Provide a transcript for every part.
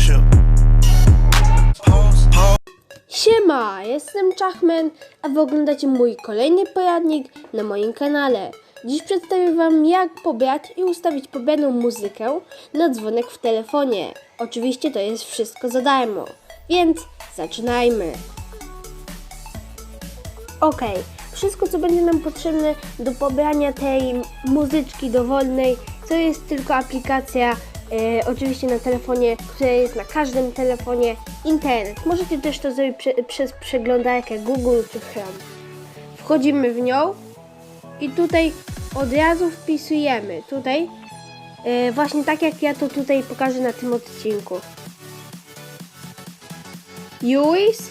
Gosiu. Siema, jestem Czachman, a wy oglądacie mój kolejny poradnik na moim kanale. Dziś przedstawię wam jak pobrać i ustawić pobraną muzykę na dzwonek w telefonie. Oczywiście to jest wszystko za darmo, więc zaczynajmy. Ok, wszystko co będzie nam potrzebne do pobrania tej muzyczki dowolnej, to jest tylko aplikacja e, oczywiście na telefonie, która jest na każdym telefonie, internet. Możecie też to zrobić prze, przez przeglądarkę Google czy Chrome. Wchodzimy w nią i tutaj od razu wpisujemy, tutaj e, właśnie tak jak ja to tutaj pokażę na tym odcinku. Use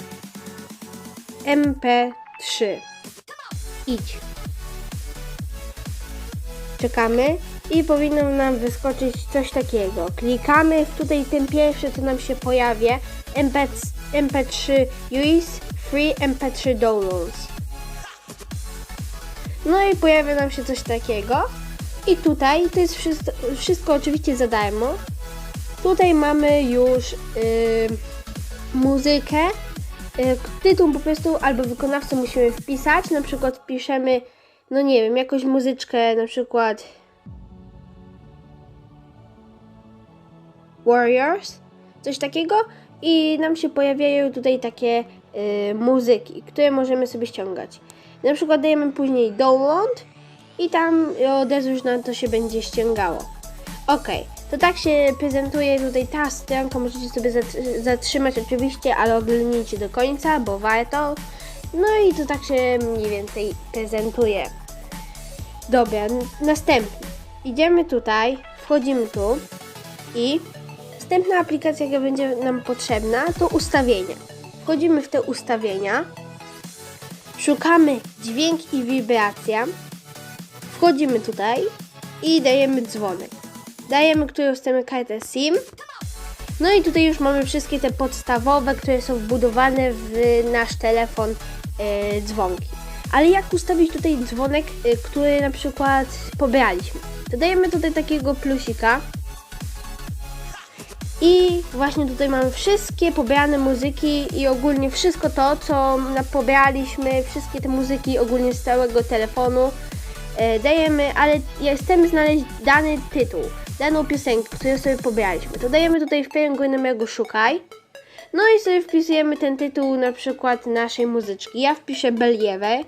MP3. Idź. Czekamy i powinno nam wyskoczyć coś takiego. Klikamy w tutaj ten pierwszy, co nam się pojawia. MP, MP3 Use Free MP3 Downloads. No i pojawia nam się coś takiego. I tutaj to jest wszystko, wszystko oczywiście za darmo. Tutaj mamy już yy, muzykę. Yy, tytuł po prostu albo wykonawcę musimy wpisać. Na przykład piszemy, no nie wiem, jakąś muzyczkę, na przykład Warriors, coś takiego. I nam się pojawiają tutaj takie yy, muzyki, które możemy sobie ściągać. Na przykład dajemy później download i tam od razu już na to się będzie ściągało. Ok, to tak się prezentuje tutaj ta stronka, możecie sobie zatr- zatrzymać oczywiście, ale oglądnijcie do końca, bo warto. No i to tak się mniej więcej prezentuje. Dobra, n- następnie. Idziemy tutaj, wchodzimy tu i następna aplikacja, jaka będzie nam potrzebna, to ustawienia. Wchodzimy w te ustawienia, szukamy dźwięk i wibracja, wchodzimy tutaj i dajemy dzwonek. Dajemy, którą chcemy kartę SIM. No i tutaj już mamy wszystkie te podstawowe, które są wbudowane w nasz telefon e, dzwonki. Ale jak ustawić tutaj dzwonek, e, który na przykład pobraliśmy? To dajemy tutaj takiego plusika. I właśnie tutaj mamy wszystkie pobrane muzyki i ogólnie wszystko to, co pobraliśmy, wszystkie te muzyki ogólnie z całego telefonu e, dajemy, ale ja chcemy znaleźć dany tytuł, daną piosenkę, którą sobie pobraliśmy. To dajemy tutaj w pierwszym numerego szukaj. No i sobie wpisujemy ten tytuł na przykład naszej muzyczki. Ja wpiszę Believer.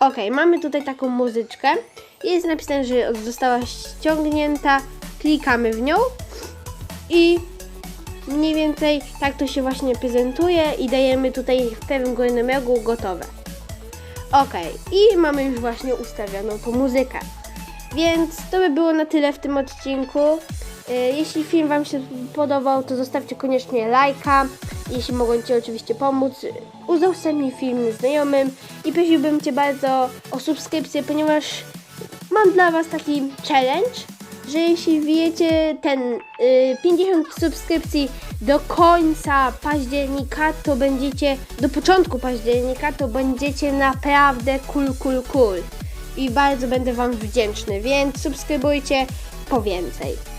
Ok, mamy tutaj taką muzyczkę. Jest napisane, że została ściągnięta. Klikamy w nią i mniej więcej tak to się właśnie prezentuje i dajemy tutaj w pewnym numerku gotowe. Ok, i mamy już właśnie ustawioną tą muzykę. Więc to by było na tyle w tym odcinku. E, Jeśli film Wam się podobał, to zostawcie koniecznie lajka. Jeśli mogą Ci oczywiście pomóc, udostępnij film znajomym i prosiłbym Cię bardzo o subskrypcję, ponieważ mam dla Was taki challenge, że jeśli wbijecie ten y, 50 subskrypcji do końca października, to będziecie, do początku października, to będziecie naprawdę cool, cool, cool. I bardzo będę Wam wdzięczny, więc subskrybujcie po więcej.